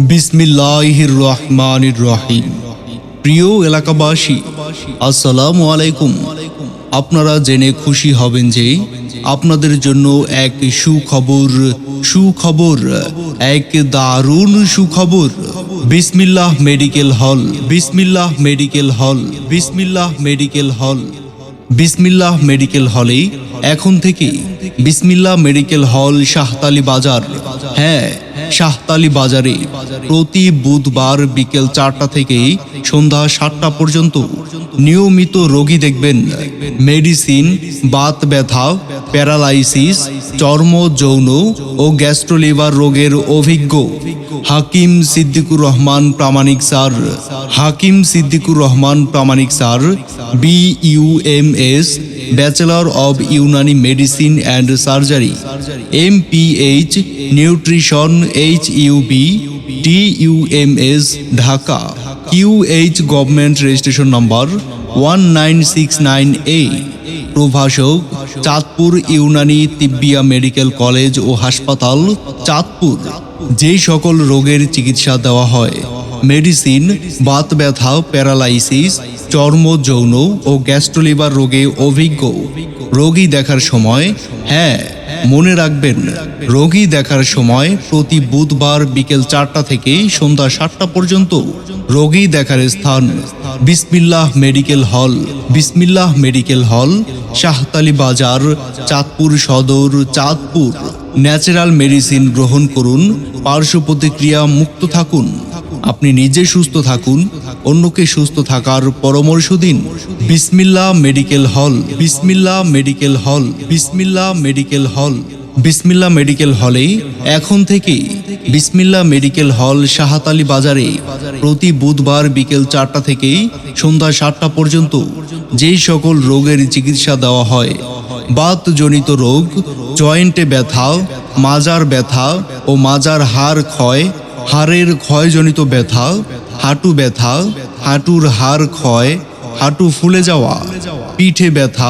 বিসমিল্লাহির রহমানির রহিম প্রিয় এলাকাবাসী, আসসালামু আলাইকুম। আপনারা জেনে খুশি হবেন যে আপনাদের জন্য এক সুখবর সুখবর, এক দারুণ সুখবর। বিসমিল্লাহ মেডিকেল হল, বিসমিল্লাহ মেডিকেল হল, বিসমিল্লাহ মেডিকেল হল। বিসমিল্লাহ মেডিকেল হলে এখন থেকে বিসমিল্লাহ মেডিকেল হল শাহতালি বাজার। হ্যাঁ শাহতালি বাজারে প্রতি বুধবার বিকেল চারটা থেকে সন্ধ্যা সাতটা পর্যন্ত নিয়মিত রোগী দেখবেন। মেডিসিন, বাত ব্যথা, প্যারালাইসিস, চর্ম, যৌন ও গ্যাস্ট্রোলিভার রোগের অভিজ্ঞ Hakim Siddiqur Rahman Pramanik sir. Hakim Siddiqur Rahman Pramanik sir B U M S bachelor of Unani medicine and surgery M P H nutrition H UB T U M S Dhaka Q H government registration number one nine six nine A প্রভাষক Chandpur Unani Tibbia medical college ও হাসপাতাল চাঁদপুর যেই সকল রোগের চিকিৎসা দেওয়া হয় medicine, Baat ব্যথা, প্যারালাইসিস চর্ম যৌন ও গ্যাস্ট্রোলিভার রোগে অভিজ্ঞ। রোগী দেখার সময় হ্যাঁ মনে রাখবেন, রোগী দেখার সময় প্রতি বুধবার বিকেল চারটা থেকে সন্ধ্যা সাতটা পর্যন্ত রোগী দেখার স্থান। বিসমিল্লাহ মেডিকেল হল, বিসমিল্লাহ মেডিকেল হল, শাহতালি বাজার, চাঁদপুর সদর, চাঁদপুর। ন্যাচারাল মেডিসিন গ্রহণ করুন, পার্শ্ব প্রতিক্রিয়া মুক্ত থাকুন। আপনি নিজে সুস্থ থাকুন, অন্যকে সুস্থ থাকার পরামর্শ দিন বিসমিল্লা মেডিকেল হল, বিসমিল্লা মেডিকেল হল, বিসমিল্লা মেডিকেল হল। বিসমিল্লা মেডিকেল হলে এখন থেকে বিসমিল্লা মেডিকেল হল শাহাতালি বাজারে প্রতি বুধবার বিকেল চারটা থেকে সন্ধ্যা সাতটা পর্যন্ত যেই সকল রোগের চিকিৎসা দেওয়া হয়, বাতজনিত রোগ, জয়েন্টে ব্যথা, মাজার ব্যথা ও মাজার হাড় ক্ষয় হাড়ের ক্ষয়জনিত ব্যথা হাঁটু ব্যথা হাঁটুর হাড় ক্ষয় হাঁটু ফুলে যাওয়া পিঠে ব্যথা